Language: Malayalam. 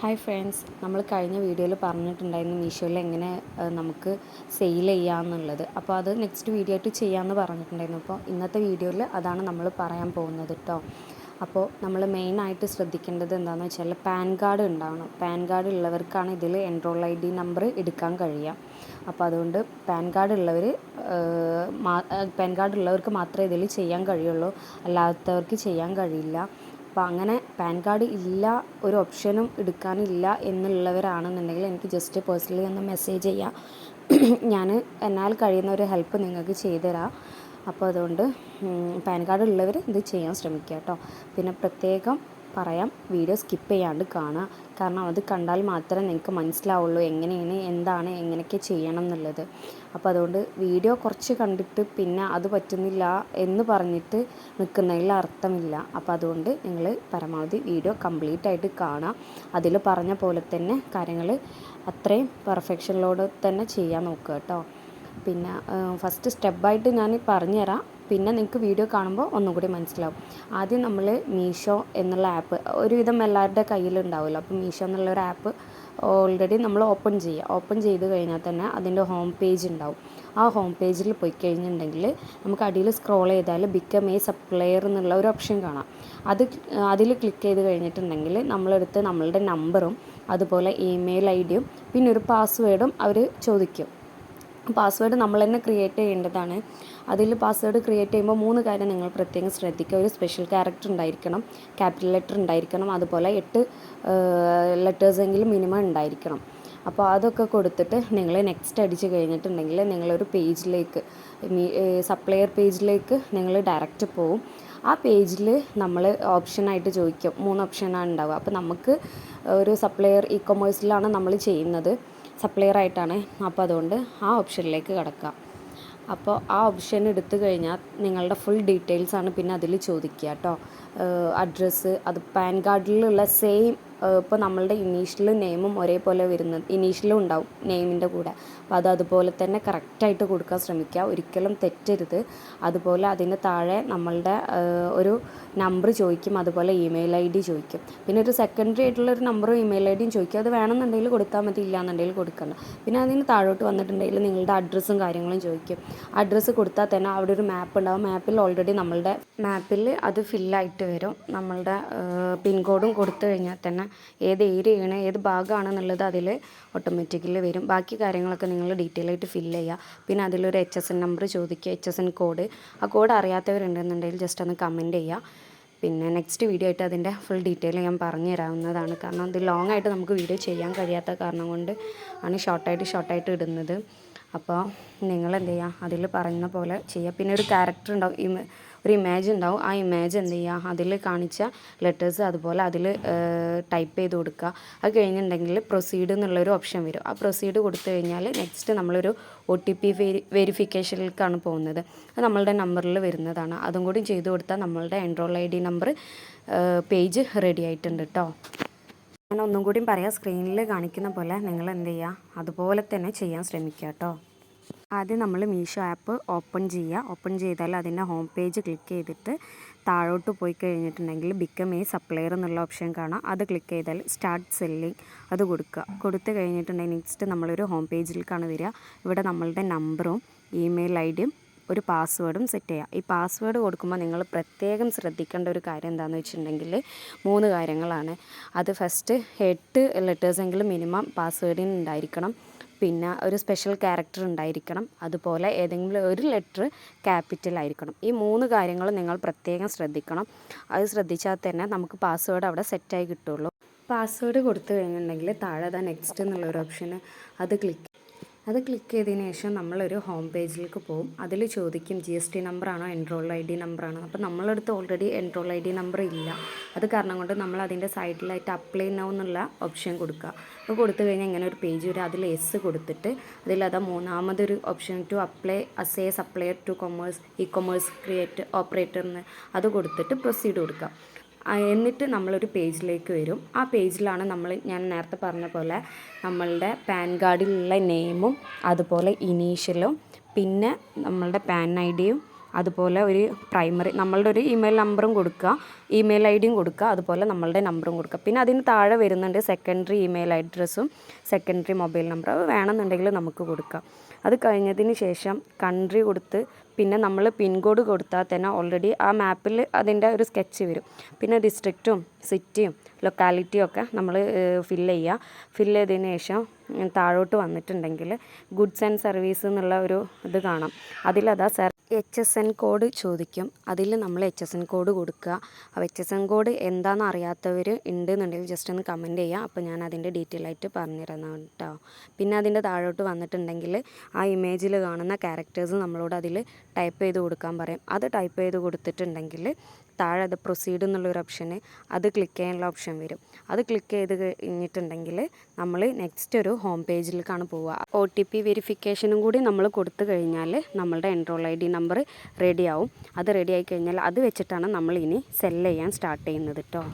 ഹായ് ഫ്രണ്ട്സ് നമ്മൾ കഴിഞ്ഞ വീഡിയോയിൽ പറഞ്ഞിട്ടുണ്ടായിരുന്നു മീഷോയിൽ എങ്ങനെ നമുക്ക് സെയിൽ ചെയ്യാമെന്നുള്ളത് അപ്പോൾ അത് നെക്സ്റ്റ് വീഡിയോ ആയിട്ട് ചെയ്യാമെന്ന് പറഞ്ഞിട്ടുണ്ടായിരുന്നു. അപ്പോൾ ഇന്നത്തെ വീഡിയോയിൽ അതാണ് നമ്മൾ പറയാൻ പോകുന്നത് കേട്ടോ അപ്പോൾ നമ്മൾ മെയിനായിട്ട് ശ്രദ്ധിക്കേണ്ടത് എന്താണെന്ന് വെച്ചാൽ പാൻ കാർഡ് ഉണ്ടാവണം. പാൻ കാർഡ് ഉള്ളവർക്കാണ് ഇതിൽ എൻറോൾ ഐ ഡി നമ്പർ എടുക്കാൻ കഴിയുക. അപ്പോൾ അതുകൊണ്ട് പാൻ കാർഡ് ഉള്ളവർ പാൻ കാർഡ് ഉള്ളവർക്ക് മാത്രമേ ഇതിൽ ചെയ്യാൻ കഴിയുള്ളൂ. അല്ലാത്തവർക്ക് ചെയ്യാൻ കഴിയില്ല. അപ്പോൾ അങ്ങനെ പാൻ കാർഡ് ഇല്ല ഒരു ഓപ്ഷനും എടുക്കാനില്ല എന്നുള്ളവരാണെന്നുണ്ടെങ്കിൽ എനിക്ക് ജസ്റ്റ് പേഴ്സണലി ഒന്ന് മെസ്സേജ് ചെയ്യാം. ഞാൻ എന്നാൽ കഴിയുന്ന ഒരു ഹെൽപ്പ് നിങ്ങൾക്ക് ചെയ്തുതരാം. അപ്പോൾ അതുകൊണ്ട് പാൻ കാർഡ് ഉള്ളവർ ഇത് ചെയ്യാൻ ശ്രമിക്കുക കേട്ടോ. പിന്നെ പ്രത്യേകം പറയാം. വീഡിയോ സ്കിപ്പ് ചെയ്യാണ്ട് കാണുക. കാരണം അത് കണ്ടാൽ മാത്രമേ നിങ്ങൾക്ക് മനസ്സിലാവുള്ളൂ എങ്ങനെയാണ് എന്താണ് എങ്ങനെയൊക്കെ ചെയ്യണം എന്നുള്ളത്. അപ്പോൾ അതുകൊണ്ട് വീഡിയോ കുറച്ച് കണ്ടിട്ട് പിന്നെ അത് പറ്റുന്നില്ല എന്ന് പറഞ്ഞിട്ട് നിൽക്കുന്നതിൽ അർത്ഥമില്ല. അപ്പോൾ അതുകൊണ്ട് നിങ്ങൾ പരമാവധി വീഡിയോ കംപ്ലീറ്റ് ആയിട്ട് കാണുക. അതിൽ പറഞ്ഞ പോലെ തന്നെ കാര്യങ്ങൾ അത്രയും പെർഫെക്ഷനിലോട് തന്നെ ചെയ്യാൻ നോക്കുക കേട്ടോ. പിന്നെ ഫസ്റ്റ് സ്റ്റെപ്പായിട്ട് ഞാൻ പറഞ്ഞുതരാം. പിന്നെ നിങ്ങൾക്ക് വീഡിയോ കാണുമ്പോൾ ഒന്നും കൂടി മനസ്സിലാവും. ആദ്യം നമ്മൾ മീഷോ എന്നുള്ള ആപ്പ് ഒരുവിധം എല്ലാവരുടെ കയ്യിലുണ്ടാവുമല്ലോ. അപ്പോൾ മീഷോ എന്നുള്ള ഒരു ആപ്പ് ഓൾറെഡി നമ്മൾ ഓപ്പൺ ചെയ്യുക. ഓപ്പൺ ചെയ്ത് കഴിഞ്ഞാൽ തന്നെ അതിന്റെ ഹോം പേജ് ഉണ്ടാവും. ആ ഹോം പേജിൽ പോയി കഴിഞ്ഞിട്ടുണ്ടെങ്കിൽ നമുക്ക് അടിയിൽ സ്ക്രോൾ ചെയ്താൽ ബിക്കം എ സപ്ലയർ എന്നുള്ള ഒരു ഓപ്ഷൻ കാണാം. അത് അതിൽ ക്ലിക്ക് ചെയ്ത് കഴിഞ്ഞിട്ടുണ്ടെങ്കിൽ നമ്മളെടുത്ത് നമ്മളുടെ നമ്പറും അതുപോലെ ഇമെയിൽ ഐ ഡിയും പിന്നെ ഒരു പാസ്വേഡും അവർ ചോദിക്കും. പാസ്വേഡ് നമ്മൾ തന്നെ ക്രിയേറ്റ് ചെയ്യേണ്ടതാണ്. അതിൽ പാസ്വേഡ് ക്രിയേറ്റ് ചെയ്യുമ്പോൾ മൂന്ന് കാര്യം നിങ്ങൾ പ്രത്യേകം ശ്രദ്ധിക്കുക. ഒരു സ്പെഷ്യൽ ക്യാരക്ടർ ഉണ്ടായിരിക്കണം ക്യാപിറ്റൽ ലെറ്റർ ഉണ്ടായിരിക്കണം അതുപോലെ എട്ട് ലെറ്റേഴ്സ് എങ്കിലും മിനിമം ഉണ്ടായിരിക്കണം. അപ്പോൾ അതൊക്കെ കൊടുത്തിട്ട് നിങ്ങൾ നെക്സ്റ്റ് അടിച്ച് കഴിഞ്ഞിട്ടുണ്ടെങ്കിൽ നിങ്ങളൊരു പേജിലേക്ക് സപ്ലയർ പേജിലേക്ക് നിങ്ങൾ ഡയറക്റ്റ് പോവും. ആ പേജിൽ നമ്മൾ ഓപ്ഷനായിട്ട് ചോദിക്കും. മൂന്ന് ഓപ്ഷനാണ് ഉണ്ടാവുക. അപ്പോൾ നമുക്ക് ഒരു സപ്ലയർ ഇ കൊമേഴ്സിലാണ് നമ്മൾ ചെയ്യുന്നത്. സപ്ലയർ ആയിട്ടാണ് അപ്പോൾ അതുകൊണ്ട് ആ ഓപ്ഷനിലേക്ക് കിടക്കാം. അപ്പോൾ ആ ഓപ്ഷൻ എടുത്തു കഴിഞ്ഞാൽ നിങ്ങളുടെ ഫുൾ ഡീറ്റെയിൽസ് ആണ് പിന്നെ അതിൽ ചോദിക്കുക കേട്ടോ. അഡ്രസ്സ് അത് പാൻ കാർഡിലുള്ള സെയിം ഇപ്പോൾ നമ്മളുടെ ഇനീഷ്യലും നെയിമും ഒരേപോലെ വരുന്നത് ഇനീഷ്യലും ഉണ്ടാവും നെയിമിന്റെ കൂടെ. അപ്പോൾ അത് അതുപോലെ തന്നെ കറക്റ്റായിട്ട് കൊടുക്കാൻ ശ്രമിക്കുക. ഒരിക്കലും തെറ്റരുത്. അതുപോലെ അതിന് താഴെ നമ്മളുടെ ഒരു നമ്പർ ചോദിക്കും. അതുപോലെ ഇമെയിൽ ഐ ഡി ചോദിക്കും. പിന്നെ ഒരു സെക്കൻഡറി ആയിട്ടുള്ള ഒരു നമ്പറും ഇമെയിൽ ഐ ഡിയും ചോദിക്കും. അത് വേണമെന്നുണ്ടെങ്കിൽ കൊടുത്താൽ മതി ഇല്ലാന്നുണ്ടെങ്കിൽ കൊടുക്കണം പിന്നെ അതിന് താഴോട്ട് വന്നിട്ടുണ്ടെങ്കിൽ നിങ്ങളുടെ അഡ്രസ്സും കാര്യങ്ങളും ചോദിക്കും. അഡ്രസ്സ് കൊടുത്താൽ തന്നെ അവിടെ ഒരു മാപ്പ് ഉണ്ടാവും മാപ്പിൽ ഓൾറെഡി നമ്മളുടെ മാപ്പിൽ അത് ഫില്ലായിട്ട് വരും. നമ്മളുടെ പിൻകോഡും കൊടുത്തു കഴിഞ്ഞാൽ തന്നെ ഏത് ഏരിയയാണ് ഏത് ഭാഗമാണെന്നുള്ളത് അതിൽ ഓട്ടോമാറ്റിക്കലി വരും. ബാക്കി കാര്യങ്ങളൊക്കെ നിങ്ങൾ ഡീറ്റെയിൽ ആയിട്ട് ഫില്ല് ചെയ്യുക. പിന്നെ അതിലൊരു എച്ച് എസ് എൻ നമ്പർ ചോദിക്കുക എച്ച് എസ് എൻ കോഡ് ആ കോഡ് അറിയാത്തവരുണ്ടെന്നുണ്ടെങ്കിൽ ജസ്റ്റ് ഒന്ന് കമന്റ് ചെയ്യുക. പിന്നെ നെക്സ്റ്റ് വീഡിയോ ആയിട്ട് അതിന്റെ ഫുൾ ഡീറ്റെയിൽ ഞാൻ പറഞ്ഞു തരാവുന്നതാണ്. കാരണം അത് ലോങ് ആയിട്ട് നമുക്ക് വീഡിയോ ചെയ്യാൻ കഴിയാത്ത കാരണം കൊണ്ട് ആണ് ഷോർട്ടായിട്ട് ഷോർട്ടായിട്ട് ഇടുന്നത്. അപ്പോൾ നിങ്ങൾ എന്ത് ചെയ്യുക? അതിൽ പറയുന്ന പോലെ ചെയ്യുക. പിന്നെ ഒരു ക്യാരക്ടർ ഉണ്ടാവും ഇമ ഒരു ഇമേജ് ഉണ്ടാവും. ആ ഇമേജ് എന്ത് ചെയ്യുക? അതിൽ കാണിച്ച ലെറ്റേഴ്സ് അതുപോലെ അതിൽ ടൈപ്പ് ചെയ്ത് കൊടുക്കുക. അത് കഴിഞ്ഞിട്ടുണ്ടെങ്കിൽ പ്രൊസീഡ് എന്നുള്ളൊരു ഓപ്ഷൻ വരും. ആ പ്രൊസീഡ് കൊടുത്തു കഴിഞ്ഞാൽ നെക്സ്റ്റ് നമ്മളൊരു ഒ ടി പി വെരി വെരിഫിക്കേഷനിലേക്കാണ് പോകുന്നത്. അത് നമ്മളുടെ നമ്പറിൽ വരുന്നതാണ്. അതും കൂടി ചെയ്ത് കൊടുത്താൽ നമ്മളുടെ enrol I D number page ready ആയിട്ടുണ്ട് കേട്ടോ ഞാൻ ഒന്നും കൂടി പറയാം. സ്ക്രീനിൽ കാണിക്കുന്ന പോലെ നിങ്ങൾ എന്ത് ചെയ്യുക? അതുപോലെ തന്നെ ചെയ്യാൻ ശ്രമിക്കുക കേട്ടോ ആദ്യം നമ്മൾ മീഷോ ആപ്പ് ഓപ്പൺ ചെയ്യുക. ഓപ്പൺ ചെയ്താൽ അതിന്റെ ഹോം പേജ് ക്ലിക്ക് ചെയ്തിട്ട് താഴോട്ട് പോയി കഴിഞ്ഞിട്ടുണ്ടെങ്കിൽ ബിക്കം എ സപ്ലയർ എന്നുള്ള ഓപ്ഷൻ കാണാം. അത് ക്ലിക്ക് ചെയ്താൽ സ്റ്റാർട്ട് സെല്ലിങ് അത് കൊടുക്കുക. കൊടുത്തു കഴിഞ്ഞിട്ടുണ്ടെങ്കിൽ നെക്സ്റ്റ് നമ്മളൊരു ഹോം പേജിലേക്കാണ് വരിക. ഇവിടെ നമ്മളുടെ നമ്പറും ഇമെയിൽ ഐ ഡിയും ഒരു പാസ്വേഡും സെറ്റ് ചെയ്യാം ഈ പാസ്വേഡ് കൊടുക്കുമ്പോൾ നിങ്ങൾ പ്രത്യേകം ശ്രദ്ധിക്കേണ്ട ഒരു കാര്യം എന്താണെന്ന് വെച്ചിട്ടുണ്ടെങ്കിൽ മൂന്ന് കാര്യങ്ങളാണ്. അത് ഫസ്റ്റ് എട്ട് ലെറ്റേഴ്സെങ്കിലും മിനിമം പാസ്വേഡിന് ഉണ്ടായിരിക്കണം. പിന്നെ ഒരു സ്പെഷ്യൽ ക്യാരക്ടർ ഉണ്ടായിരിക്കണം. അതുപോലെ ഏതെങ്കിലും ഒരു ലെറ്റർ ക്യാപിറ്റൽ ആയിരിക്കണം. ഈ മൂന്ന് കാര്യങ്ങൾ നിങ്ങൾ പ്രത്യേകം ശ്രദ്ധിക്കണം. അത് ശ്രദ്ധിച്ചാൽ തന്നെ നമുക്ക് പാസ്വേഡ് അവിടെ സെറ്റായി കിട്ടുള്ളൂ. പാസ്വേഡ് കൊടുത്തു കഴിഞ്ഞിട്ടുണ്ടെങ്കിൽ താഴെ ദാ നെക്സ്റ്റ് എന്നുള്ളൊരു ഓപ്ഷന് അത് ക്ലിക്ക് അത് ക്ലിക്ക് ചെയ്തതിന് ശേഷം നമ്മളൊരു ഹോം പേജിലേക്ക് പോകും അതിൽ ചോദിക്കും ജി എസ് ടി നമ്പറാണോ എൻറോൾ ഐ ഡി നമ്പറാണോ അപ്പോൾ നമ്മളടുത്ത് already enrol I D number ഇല്ല. അത് കാരണം കൊണ്ട് നമ്മൾ അതിന്റെ സൈഡിലായിട്ട് അപ്ലൈ നൗ എന്നുള്ള ഓപ്ഷൻ കൊടുക്കുക. അപ്പോൾ കൊടുത്തു കഴിഞ്ഞാൽ ഇങ്ങനെ ഒരു പേജ് വരും. അതിൽ എസ് കൊടുത്തിട്ട് അതിലതാ മൂന്നാമതൊരു option to apply as supplier to commerce e commerce create ഓപ്പറേറ്ററിന് അത് കൊടുത്തിട്ട് പ്രൊസീഡ് കൊടുക്കുക. എന്നിട്ട് നമ്മളൊരു പേജിലേക്ക് വരും. ആ പേജിലാണ് നമ്മൾ ഞാൻ നേരത്തെ പറഞ്ഞ പോലെ നമ്മളുടെ പാൻ കാർഡിലുള്ള നെയിമും അതുപോലെ ഇനീഷ്യലും പിന്നെ നമ്മളുടെ പാൻ ഐ ഡിയും അതുപോലെ ഒരു പ്രൈമറി നമ്മളുടെ ഒരു ഇമെയിൽ നമ്പറും കൊടുക്കുക ഇമെയിൽ ഐ ഡിയും കൊടുക്കുക അതുപോലെ നമ്മളുടെ നമ്പറും കൊടുക്കുക. പിന്നെ അതിന് താഴെ വരുന്നുണ്ട് സെക്കൻഡറി ഇമെയിൽ അഡ്രസ്സും സെക്കൻഡറി മൊബൈൽ നമ്പർ അത് വേണമെന്നുണ്ടെങ്കിൽ നമുക്ക് കൊടുക്കാം. അത് കഴിഞ്ഞതിന് ശേഷം കൺട്രി കൊടുത്ത് പിന്നെ നമ്മൾ പിൻകോഡ് കൊടുത്താൽ തന്നെ ഓൾറെഡി ആ മാപ്പിൽ അതിന്റെ ഒരു സ്കെച്ച് വരും. പിന്നെ ഡിസ്ട്രിക്റ്റും സിറ്റിയും ലൊക്കാലിറ്റിയും ഒക്കെ നമ്മൾ ഫില്ല് ചെയ്യുക. ഫില്ല് ചെയ്തതിന് ശേഷം താഴോട്ട് വന്നിട്ടുണ്ടെങ്കിൽ ഗുഡ്സ് ആൻഡ് സർവീസ് എന്നുള്ള ഒരു ഇത് കാണാം. അതിലതാ എച്ച് എസ് എൻ കോഡ് ചോദിക്കും. അതിൽ നമ്മൾ എച്ച് എസ് എൻ കോഡ് കൊടുക്കുക. അപ്പോൾ എച്ച് എസ് എൻ കോഡ് എന്താണെന്ന് അറിയാത്തവർ ഉണ്ട് എന്നുണ്ടെങ്കിൽ ജസ്റ്റ് ഒന്ന് കമന്റ് ചെയ്യുക അപ്പോൾ ഞാൻ അതിന്റെ ഡീറ്റെയിൽ ആയിട്ട് പറഞ്ഞുതരുന്ന കേട്ടോ. പിന്നെ അതിന്റെ താഴോട്ട് വന്നിട്ടുണ്ടെങ്കിൽ ആ ഇമേജിൽ കാണുന്ന ക്യാരക്ടേഴ്സ് നമ്മളോട് അതിൽ ടൈപ്പ് ചെയ്ത് കൊടുക്കാൻ പറയും. അത് ടൈപ്പ് ചെയ്ത് കൊടുത്തിട്ടുണ്ടെങ്കിൽ താഴെ അത് പ്രൊസീഡ് എന്നുള്ളൊരു ഓപ്ഷന് അത് ക്ലിക്ക് ചെയ്യാനുള്ള ഓപ്ഷൻ വരും. അത് ക്ലിക്ക് ചെയ്ത് കഴിഞ്ഞിട്ടുണ്ടെങ്കിൽ നമ്മൾ നെക്സ്റ്റ് ഒരു ഹോം പേജിലേക്കാണ് പോവുക. ഒ ടി പി വെരിഫിക്കേഷനും കൂടി നമ്മൾ കൊടുത്തു കഴിഞ്ഞാൽ നമ്മളുടെ എൻറോൾ ഐ ഡി നമ്പർ റെഡിയാവും അത് റെഡിയായി കഴിഞ്ഞാൽ അത് വെച്ചിട്ടാണ് നമ്മൾ ഇനി സെല്ല് ചെയ്യാൻ സ്റ്റാർട്ട് ചെയ്യുന്നത് കേട്ടോ